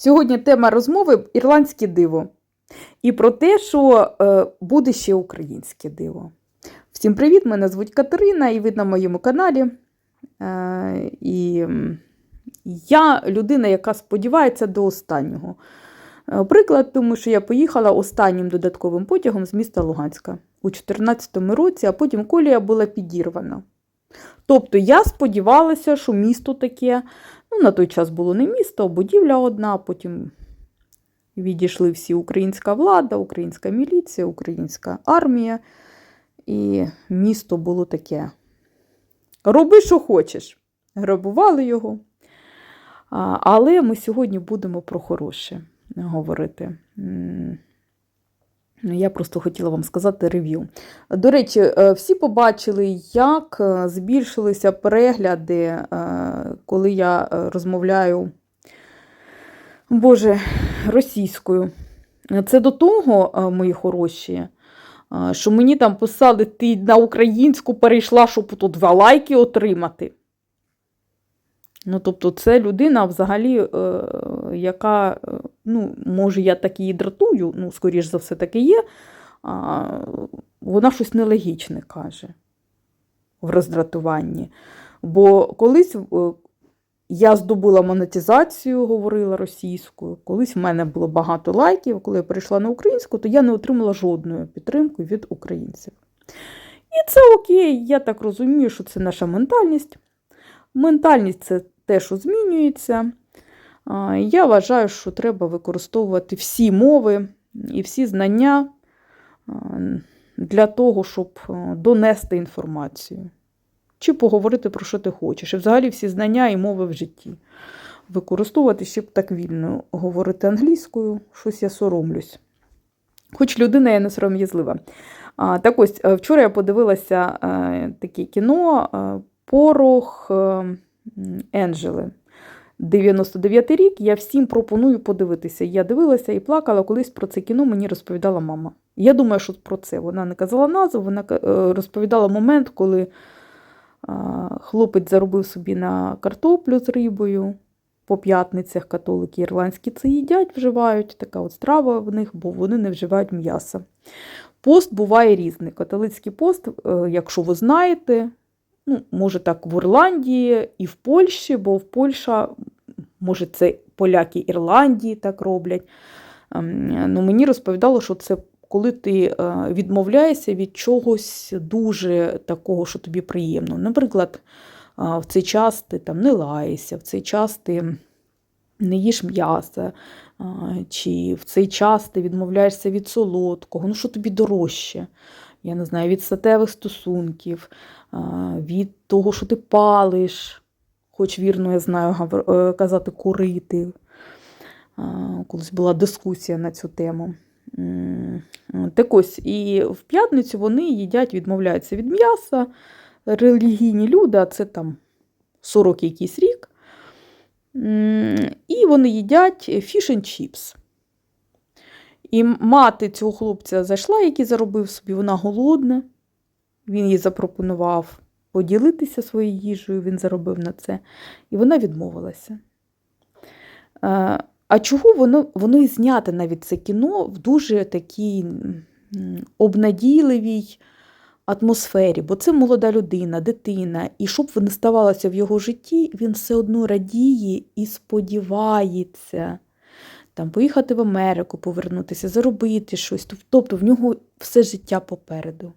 Сьогодні тема розмови ірландське диво. І про те, що е, буде ще українське диво. Всім привіт! Мене звуть Катерина, і ви на моєму каналі. Е, і я людина, яка сподівається до останнього. Е, Приклад, тому що я поїхала останнім додатковим потягом з міста Луганська у 2014 році, а потім колія була підірвана. Тобто я сподівалася, що місто таке, ну на той час було не місто, будівля одна, потім відійшли всі українська влада, українська міліція, українська армія. І місто було таке. Роби, що хочеш. Грабували його. Але ми сьогодні будемо про хороше говорити. Ну, Я просто хотіла вам сказати рев'ю. До речі, е, всі побачили, як е, збільшилися перегляди, е, коли я розмовляю, Боже, російською. Це до того, мої хороші, що мені там писали, ти на українську перейшла, щоб тут два лайки отримати. Ну, тобто, це людина взагалі, яка, ну, може, я так її дратую, ну, скоріш за все, таки є, а, вона щось нелогічне каже в роздратуванні. Бо колись е, я здобула монетизацію, говорила російською, колись в мене було багато лайків, коли я перейшла на українську, то я не отримала жодної підтримки від українців. І це окей, я так розумію, що це наша ментальність. Ментальність це те, що змінюється. Я вважаю, що треба використовувати всі мови і всі знання для того, щоб донести інформацію. Чи поговорити про що ти хочеш. І взагалі всі знання і мови в житті. Використовувати, щоб так вільно говорити англійською, щось я соромлюсь. Хоч людина я не сором'язлива. Так ось, е, вчора я подивилася е, таке кіно е, Порох е, Енджели. 99 рік. Я всім пропоную подивитися. Я дивилася і плакала, колись про це кіно мені розповідала мама. Я думаю, що про це. Вона не казала назву, вона е, розповідала момент, коли хлопець заробив собі на картоплю з рибою. По п'ятницях католики ірландські це їдять, вживають. Така от страва в них, бо вони не вживають м'яса. Пост буває різний. Католицький пост, е, якщо ви знаєте, ну, може так в Ірландії і в Польщі, бо в Польща, може, це поляки Ірландії так роблять. Ем, Ну, мені розповідало, що це коли ти е, відмовляєшся від чогось дуже такого, що тобі приємно. Наприклад, е, в цей час ти там не лаєшся, в цей час ти не їш м'яса, е, чи в цей час ти відмовляєшся від солодкого, ну що тобі дорожче? Я не знаю, від статевих стосунків, від того, що ти палиш, хоч вірно, я знаю е, казати курити. Колись була дискусія на цю тему. Так ось, і в п'ятницю вони їдять, відмовляються від м'яса. Релігійні люди, а це там 40 якийсь рік. І вони їдять fish and chips. І мати цього хлопця зайшла, який заробив собі, вона голодна. Він їй запропонував поділитися своєю їжею, він заробив на це. І вона відмовилася. А чого воно, воно і зняте навіть це кіно в дуже такій обнадійливій атмосфері, бо це молода людина, дитина, і щоб не ставалося в його житті, він все одно радіє і сподівається там, поїхати в Америку, повернутися, заробити щось. Тобто в нього все життя попереду.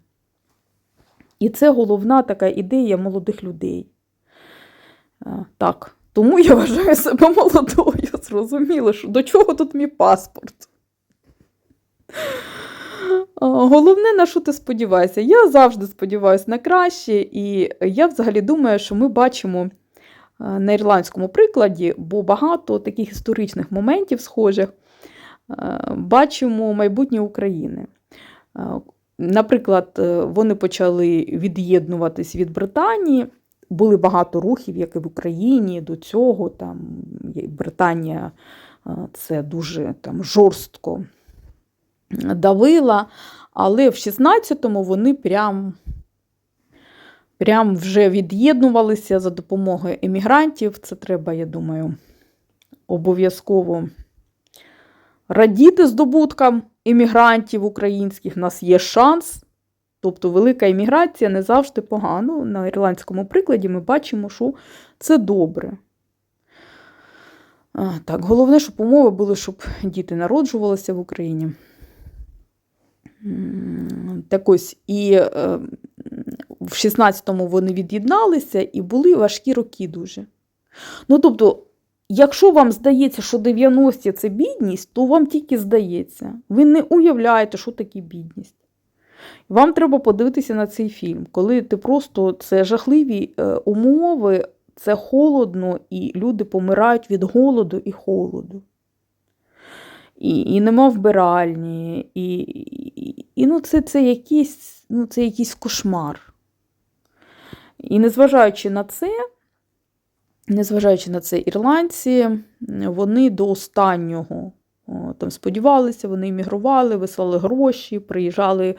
І це головна така ідея молодих людей. Так, тому я вважаю себе молодою. Зрозуміло, що до чого тут мій паспорт? Головне, на що ти сподіваєшся? Я завжди сподіваюся на краще, і я взагалі думаю, що ми бачимо е, на ірландському прикладі, бо багато таких історичних моментів схожих е, бачимо майбутнє України. Наприклад, е, вони почали від'єднуватись від Британії. Були багато рухів, як і в Україні до цього. Там Британія е, це дуже там жорстко давила. Але в 16-му вони прям, прям вже від'єднувалися за допомогою емігрантів. Це треба, я думаю, обов'язково радіти здобуткам іммігрантів українських. У нас є шанс. Тобто велика імміграція не завжди погано. На ірландському прикладі ми бачимо, що це добре. Так, головне, щоб умови були, щоб діти народжувалися в Україні. Так ось, і е, в 16-му вони від'єдналися і були важкі роки дуже. Ну, тобто, якщо вам здається, що 90-ті це бідність, то вам тільки здається. Ви не уявляєте, що таке бідність. Вам треба подивитися на цей фільм, коли ти просто це жахливі е, умови, це холодно, і люди помирають від голоду і холоду. І, і нема вбиральні, і, і, і ну, це, це, якийсь, ну, це якийсь кошмар. І незважаючи на це, незважаючи на це, ірландці, вони до останнього там сподівалися, вони іммігрували, вислали гроші, приїжджали,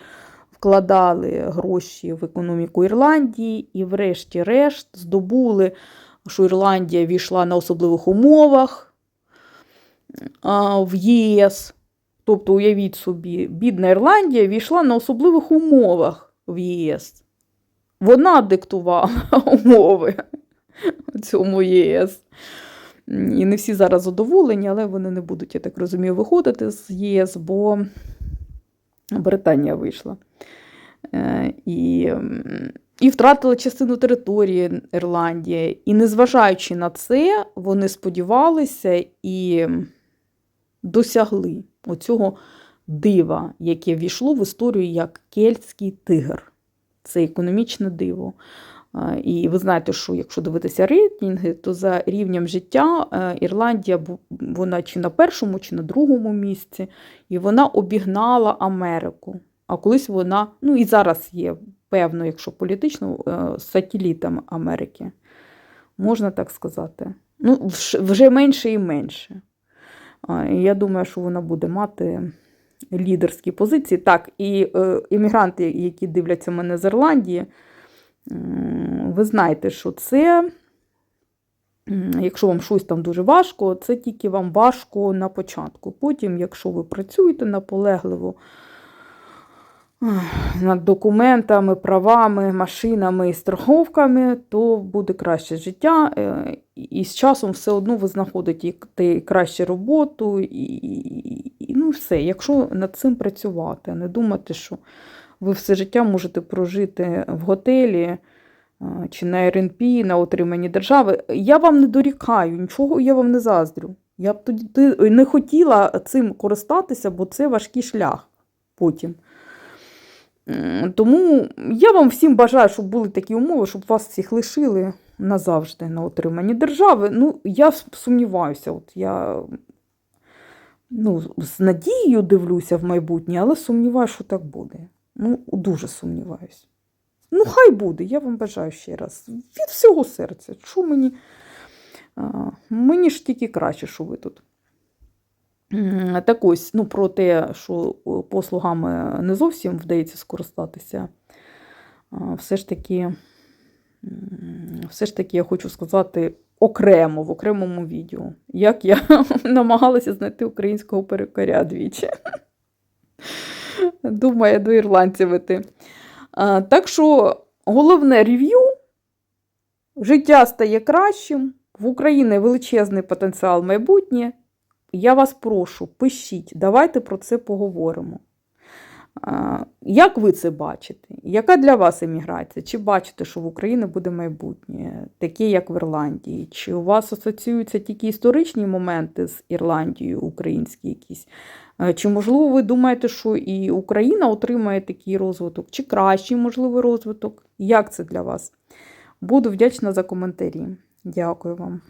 вкладали гроші в економіку Ірландії і, врешті-решт, здобули, що Ірландія війшла на особливих умовах в ЄС. Тобто, уявіть собі, бідна Ірландія війшла на особливих умовах в ЄС. Вона диктувала умови цьому ЄС. І не всі зараз задоволені, але вони не будуть, я так розумію, виходити з ЄС, бо Британія вийшла. Е, І, і втратила частину території Ірландії. І незважаючи на це, вони сподівалися і досягли оцього дива, яке війшло в історію як кельтський тигр. Це економічне диво. І ви знаєте, що якщо дивитися рейтинги, то за рівнем життя е, Ірландія вона чи на першому, чи на другому місці, і вона обігнала Америку. А колись вона, ну і зараз є, певно, якщо політично, е, сателітом Америки. Можна так сказати. Ну, вже менше і менше. Я думаю, що вона буде мати лідерські позиції. Так, і е, іммігранти, які дивляться мене з Ірландії, ви знаєте, що це, якщо вам щось там дуже важко, це тільки вам важко на початку. Потім, якщо ви працюєте наполегливо над документами, правами, машинами і страховками, то буде краще життя. е, І з часом все одно ви знаходите краще роботу, і, і, і ну все, якщо над цим працювати, не думати, що ви все життя можете прожити в готелі чи на РНП, на отриманні держави. Я вам не дорікаю, нічого я вам не заздрю. Я б тоді не хотіла цим користатися, бо це важкий шлях потім. Тому я вам всім бажаю, щоб були такі умови, щоб вас всіх лишили назавжди на отриманні держави. Ну, я сумніваюся, от я ну, з надією дивлюся в майбутнє, але сумніваюся, що так буде. Ну, дуже сумніваюся. Ну, хай буде, я вам бажаю ще раз. Від всього серця. Що мені, мені ж тільки краще, що ви тут. Так ось, ну, про те, що е, послугами не зовсім вдається скористатися, все ж таки, все ж таки я хочу сказати окремо, в окремому відео, як я намагалася знайти українського перукаря двічі. Думаю, до ірландців іти. Так що головне рев'ю. Життя стає кращим. В Україні величезний потенціал майбутнє. Я вас прошу, пишіть, давайте про це поговоримо. Як ви це бачите? Яка для вас еміграція? Чи бачите, що в Україні буде майбутнє, таке, як в Ірландії? Чи у вас асоціюються тільки історичні моменти з Ірландією, українські якісь? Чи, можливо, ви думаєте, що і Україна отримає такий розвиток, чи кращий, можливий розвиток? Як це для вас? Буду вдячна за коментарі. Дякую вам.